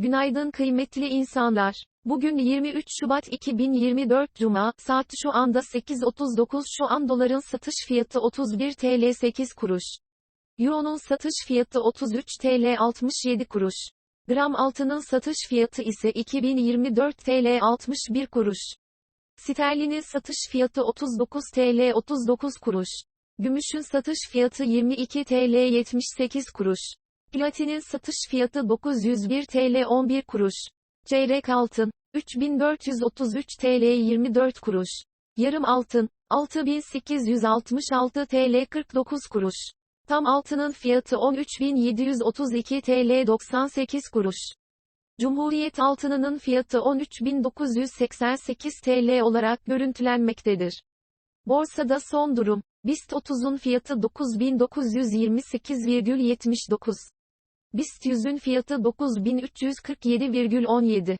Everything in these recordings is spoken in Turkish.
Günaydın kıymetli insanlar. Bugün 23 Şubat 2024 Cuma, saat şu anda 8.39 şu an doların satış fiyatı 31 TL 8 kuruş. Euro'nun satış fiyatı 33 TL 67 kuruş. Gram altının satış fiyatı ise 2024 TL 61 kuruş. Sterlinin satış fiyatı 39 TL 39 kuruş. Gümüşün satış fiyatı 22 TL 78 kuruş. Platinin satış fiyatı 901 TL 11 kuruş. Çeyrek altın 3433 TL 24 kuruş. Yarım altın 6866 TL 49 kuruş. Tam altının fiyatı 13732 TL 98 kuruş. Cumhuriyet altınının fiyatı 13988 TL olarak görüntülenmektedir. Borsada son durum. BIST 30'un fiyatı 9928,79. BIST 100'ün fiyatı 9347,17.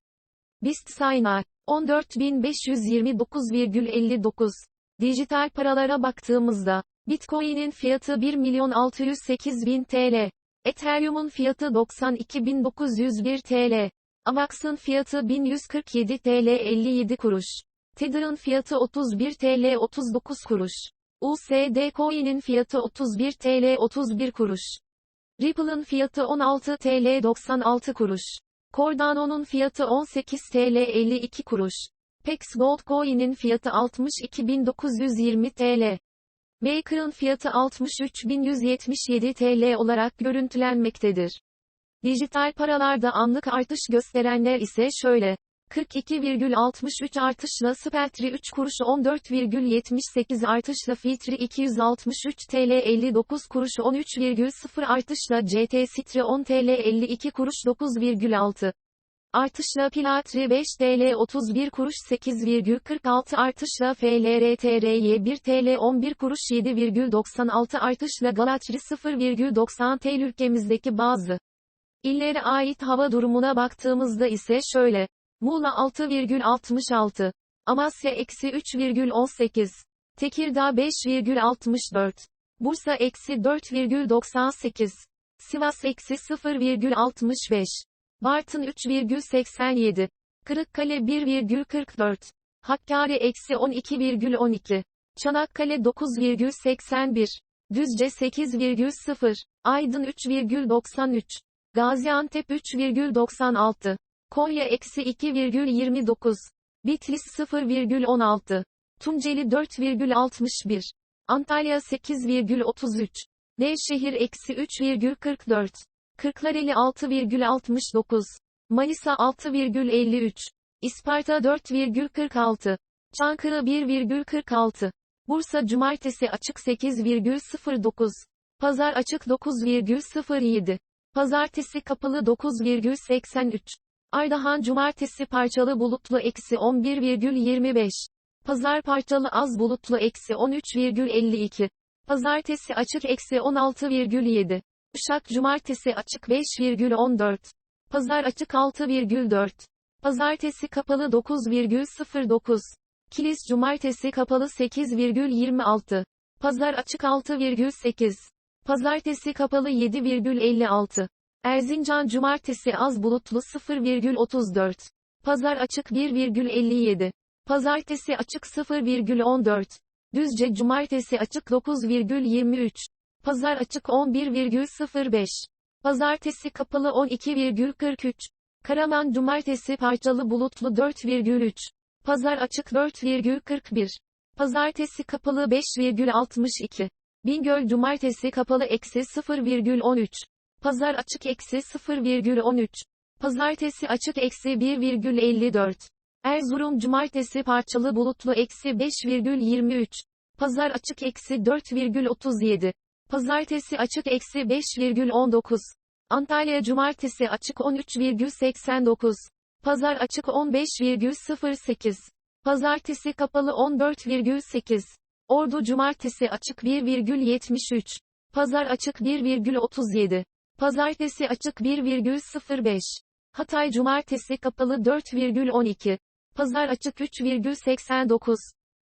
BIST Saynar 14529,59. Dijital paralara baktığımızda Bitcoin'in fiyatı 1 milyon 608 bin TL. Ethereum'un fiyatı 92.901 TL. Avax'ın fiyatı 1147 TL 57 kuruş. Tether'ın fiyatı 31 TL 39 kuruş. USD Coin'in fiyatı 31 TL 31 kuruş. Ripple'ın fiyatı 16 TL 96 kuruş. Cardano'nun fiyatı 18 TL 52 kuruş. Pex Gold Coin'in fiyatı 62.920 TL. Baker'ın fiyatı 63.177 TL olarak görüntülenmektedir. Dijital paralarda anlık artış gösterenler ise şöyle. 42,63 artışla Speltri 3 kuruş 14,78 artışla Filtri 263 TL 59 kuruş 13,0 artışla CT Sitri 10 TL 52 kuruş 9,6 artışla Pilatri 5 TL 31 kuruş 8,46 artışla FLRTRY 1 TL 11 kuruş 7,96 artışla Galatri 0,90 TL ülkemizdeki bazı illere ait hava durumuna baktığımızda ise şöyle Muğla 6,66. Amasya eksi 3,18. Tekirdağ 5,64. Bursa eksi 4,98. Sivas eksi 0,65. Bartın 3,87. Kırıkkale 1,44. Hakkari eksi 12,12. Çanakkale 9,81. Düzce 8,0. Aydın 3,93. Gaziantep 3,96. Konya eksi 2,29. Bitlis 0,16. Tunceli 4,61. Antalya 8,33. Nevşehir eksi 3,44. Kırklareli 6,69. Manisa 6,53. İsparta 4,46. Çankırı 1,46. Bursa Cumartesi açık 8,09. Pazar açık 9,07. Pazartesi kapalı 9,83. Ardahan Cumartesi parçalı bulutlu eksi 11,25. Pazar parçalı az bulutlu eksi 13,52. Pazartesi açık eksi 16,7. Uşak Cumartesi açık 5,14. Pazar açık 6,4. Pazartesi kapalı 9,09. Kilis Cumartesi kapalı 8,26. Pazar açık 6,8. Pazartesi kapalı 7,56. Erzincan Cumartesi az bulutlu 0,34. Pazar açık 1,57. Pazartesi açık 0,14. Düzce Cumartesi açık 9,23. Pazar açık 11,05. Pazartesi kapalı 12,43. Karaman Cumartesi parçalı bulutlu 4,3. Pazar açık 4,41. Pazartesi kapalı 5,62. Bingöl Cumartesi kapalı eksi 0,13. Pazar açık eksi 0,13. Pazartesi açık eksi 1,54. Erzurum Cumartesi parçalı bulutlu eksi 5,23. Pazar açık eksi 4,37. Pazartesi açık eksi 5,19. Antalya Cumartesi açık 13,89. Pazar açık 15,08. Pazartesi kapalı 14,8. Ordu Cumartesi açık 1,73. Pazar açık 1,37. Pazartesi açık 1,05. Hatay Cumartesi kapalı 4,12. Pazar açık 3,89.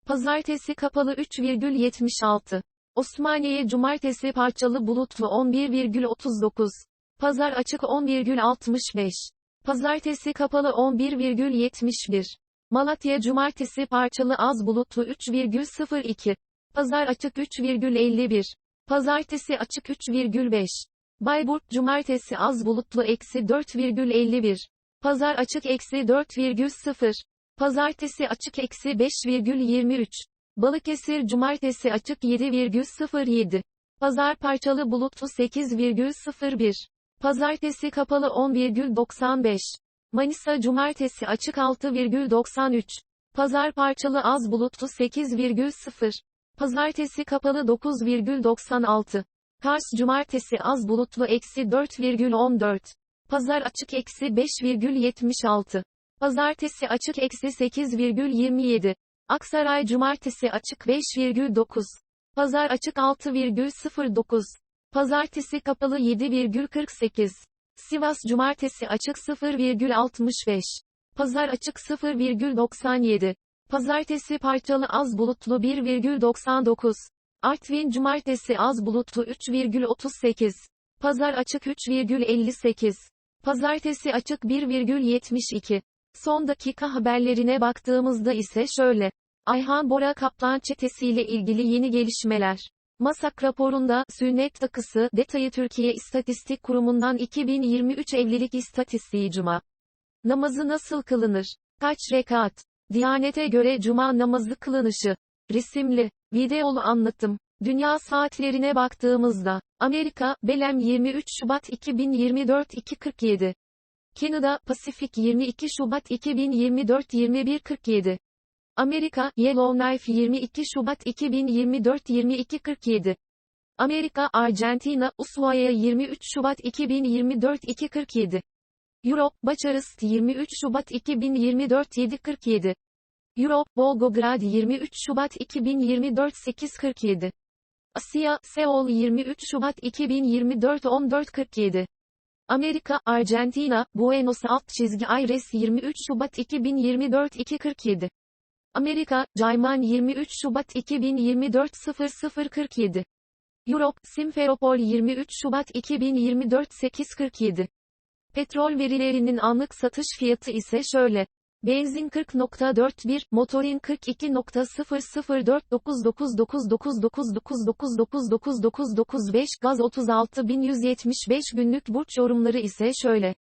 Pazartesi kapalı 3,76. Osmaniye Cumartesi parçalı bulutlu 11,39. Pazar açık 11,65. Pazartesi kapalı 11,71. Malatya Cumartesi parçalı az bulutlu 3,02. Pazar açık 3,51. Pazartesi açık 3,5. Bayburt Cumartesi az bulutlu eksi 4,51. Pazar açık eksi 4,0. Pazartesi açık eksi 5,23. Balıkesir Cumartesi açık 7,07. Pazar parçalı bulutlu 8,01. Pazartesi kapalı 10,95. Manisa Cumartesi açık 6,93. Pazar parçalı az bulutlu 8,0. Pazartesi kapalı 9,96. Kars Cumartesi az bulutlu eksi 4,14. Pazar açık eksi 5,76. Pazartesi açık eksi 8,27. Aksaray Cumartesi açık 5,9. Pazar açık 6,09. Pazartesi kapalı 7,48. Sivas Cumartesi açık 0,65. Pazar açık 0,97. Pazartesi parçalı az bulutlu 1,99. Artvin Cumartesi az bulutlu 3,38. Pazar açık 3,58. Pazartesi açık 1,72. Son dakika haberlerine baktığımızda ise şöyle. Ayhan Bora Kaplan çetesiyle ilgili yeni gelişmeler. Masak raporunda, sünnet takısı, detayı Türkiye İstatistik Kurumu'ndan 2023 evlilik istatistiği Cuma. Namazı nasıl kılınır? Kaç rekat? Diyanete göre Cuma namazı kılınışı. Resimli, videolu anlatım. Dünya saatlerine baktığımızda, Amerika, Belem 23 Şubat 2024 2.47. Kanada, Pasifik 22 Şubat 2024 21.47. Amerika, Yellowknife 22 Şubat 2024 22.47. Amerika, Arjantina, Ushuaia 23 Şubat 2024 2.47. Europe, Bucharest 23 Şubat 2024 7.47. Europe, Volgograd 23 Şubat 2024 8.47. Asya, Seoul 23 Şubat 2024 14.47. Amerika, Arjantina, Buenos alt çizgi Aires 23 Şubat 2024 2.47. Amerika, Cayman 23 Şubat 2024 0047. Europe, Simferopol 23 Şubat 2024 8.47. Petrol verilerinin anlık satış fiyatı ise şöyle. Benzin 40.41, motorin 42.044999999999995, gaz 36175 günlük burç yorumları ise şöyle.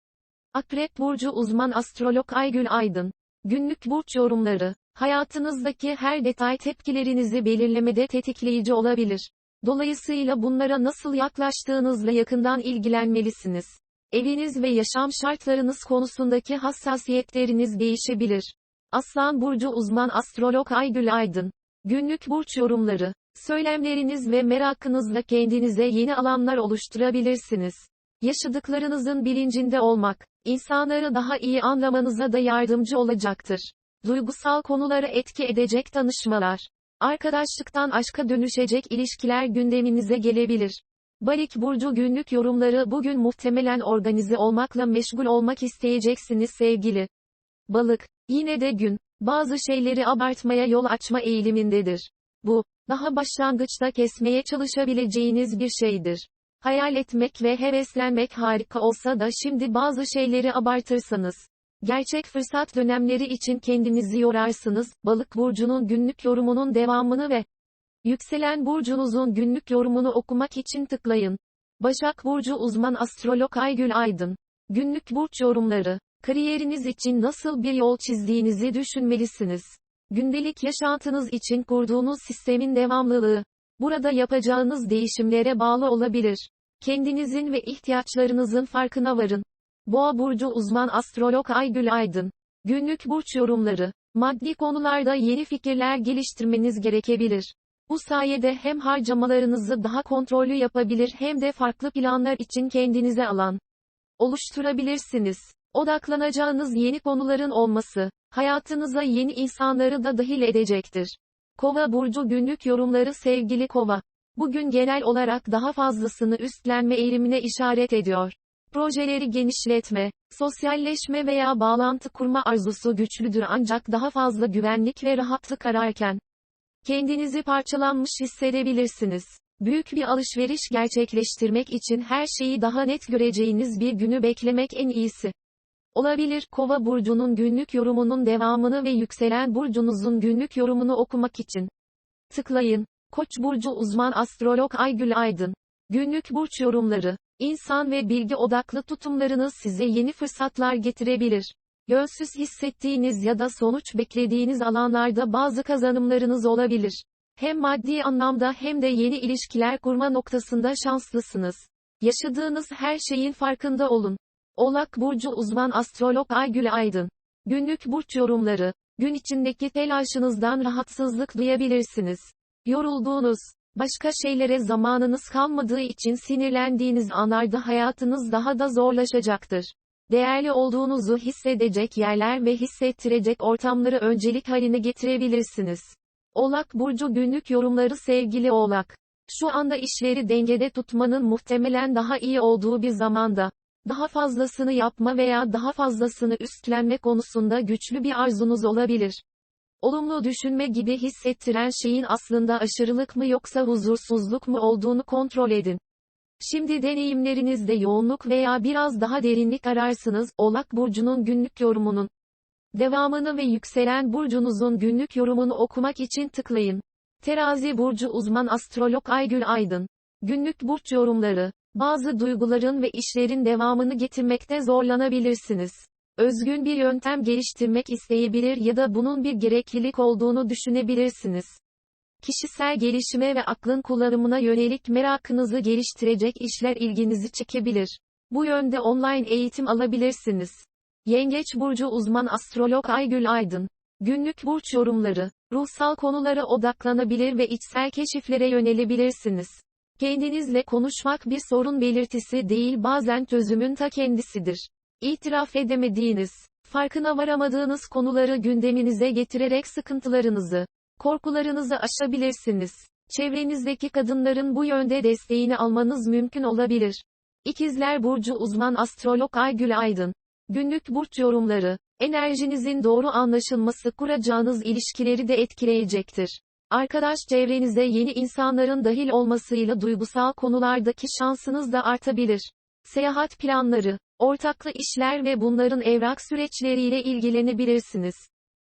Akrep Burcu uzman astrolog Aygül Aydın. Günlük burç yorumları. Hayatınızdaki her detay tepkilerinizi belirlemede tetikleyici olabilir. Dolayısıyla bunlara nasıl yaklaştığınızla yakından ilgilenmelisiniz. Eviniz ve yaşam şartlarınız konusundaki hassasiyetleriniz değişebilir. Aslan Burcu uzman astrolog Aygül Aydın. Günlük burç yorumları. Söylemleriniz ve merakınızla kendinize yeni alanlar oluşturabilirsiniz. Yaşadıklarınızın bilincinde olmak, insanları daha iyi anlamanıza da yardımcı olacaktır. Duygusal konulara etki edecek tanışmalar. Arkadaşlıktan aşka dönüşecek ilişkiler gündeminize gelebilir. Balık burcu günlük yorumları bugün muhtemelen organize olmakla meşgul olmak isteyeceksiniz sevgili. Balık, yine de gün, bazı şeyleri abartmaya yol açma eğilimindedir. Bu, daha başlangıçta kesmeye çalışabileceğiniz bir şeydir. Hayal etmek ve heveslenmek harika olsa da şimdi bazı şeyleri abartırsanız, gerçek fırsat dönemleri için kendinizi yorarsınız. Balık burcunun günlük yorumunun devamını ve Yükselen burcunuzun günlük yorumunu okumak için tıklayın. Başak Burcu uzman astrolog Aygül Aydın. Günlük burç yorumları. Kariyeriniz için nasıl bir yol çizdiğinizi düşünmelisiniz. Gündelik yaşantınız için kurduğunuz sistemin devamlılığı. Burada yapacağınız değişimlere bağlı olabilir. Kendinizin ve ihtiyaçlarınızın farkına varın. Boğa Burcu uzman astrolog Aygül Aydın. Günlük burç yorumları. Maddi konularda yeni fikirler geliştirmeniz gerekebilir. Bu sayede hem harcamalarınızı daha kontrollü yapabilir hem de farklı planlar için kendinize alan oluşturabilirsiniz. Odaklanacağınız yeni konuların olması, hayatınıza yeni insanları da dahil edecektir. Kova burcu günlük yorumları sevgili Kova. Bugün genel olarak daha fazlasını üstlenme eğilimine işaret ediyor. Projeleri genişletme, sosyalleşme veya bağlantı kurma arzusu güçlüdür ancak daha fazla güvenlik ve rahatlık ararken, Kendinizi parçalanmış hissedebilirsiniz. Büyük bir alışveriş gerçekleştirmek için her şeyi daha net göreceğiniz bir günü beklemek en iyisi. Olabilir, Kova burcunun günlük yorumunun devamını ve yükselen burcunuzun günlük yorumunu okumak için. Tıklayın. Koç burcu uzman astrolog Aygül Aydın. Günlük burç yorumları. İnsan ve bilgi odaklı tutumlarınız size yeni fırsatlar getirebilir. Yönsüz hissettiğiniz ya da sonuç beklediğiniz alanlarda bazı kazanımlarınız olabilir. Hem maddi anlamda hem de yeni ilişkiler kurma noktasında şanslısınız. Yaşadığınız her şeyin farkında olun. Oğlak Burcu uzman astrolog Aygül Aydın. Günlük burç yorumları. Gün içindeki telaşınızdan rahatsızlık duyabilirsiniz. Yorulduğunuz, başka şeylere zamanınız kalmadığı için sinirlendiğiniz anlarda hayatınız daha da zorlaşacaktır. Değerli olduğunuzu hissedecek yerler ve hissettirecek ortamları öncelik haline getirebilirsiniz. Oğlak Burcu günlük yorumları sevgili Oğlak. Şu anda işleri dengede tutmanın muhtemelen daha iyi olduğu bir zamanda. Daha fazlasını yapma veya daha fazlasını üstlenme konusunda güçlü bir arzunuz olabilir. Olumlu düşünme gibi hissettiren şeyin aslında aşırılık mı yoksa huzursuzluk mu olduğunu kontrol edin. Şimdi deneyimlerinizde yoğunluk veya biraz daha derinlik ararsınız, Oğlak Burcu'nun günlük yorumunun. Devamını ve yükselen burcunuzun günlük yorumunu okumak için tıklayın. Terazi Burcu uzman astrolog Aygül Aydın. Günlük burç yorumları. Bazı duyguların ve işlerin devamını getirmekte zorlanabilirsiniz. Özgün bir yöntem geliştirmek isteyebilir ya da bunun bir gereklilik olduğunu düşünebilirsiniz. Kişisel gelişime ve aklın kullanımına yönelik merakınızı geliştirecek işler ilginizi çekebilir. Bu yönde online eğitim alabilirsiniz. Yengeç burcu uzman astrolog Aygül Aydın. Günlük burç yorumları. Ruhsal konulara odaklanabilir ve içsel keşiflere yönelebilirsiniz. Kendinizle konuşmak bir sorun belirtisi değil bazen çözümün ta kendisidir. İtiraf edemediğiniz, farkına varamadığınız konuları gündeminize getirerek sıkıntılarınızı, korkularınızı aşabilirsiniz. Çevrenizdeki kadınların bu yönde desteğini almanız mümkün olabilir. İkizler Burcu uzman astrolog Aygül Aydın. Günlük burç yorumları. Enerjinizin doğru anlaşılması kuracağınız ilişkileri de etkileyecektir. Arkadaş çevrenize yeni insanların dahil olmasıyla duygusal konulardaki şansınız da artabilir. Seyahat planları, ortaklı işler ve bunların evrak süreçleriyle ilgilenebilirsiniz.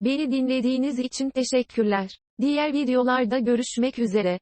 Beni dinlediğiniz için teşekkürler. Diğer videolarda görüşmek üzere.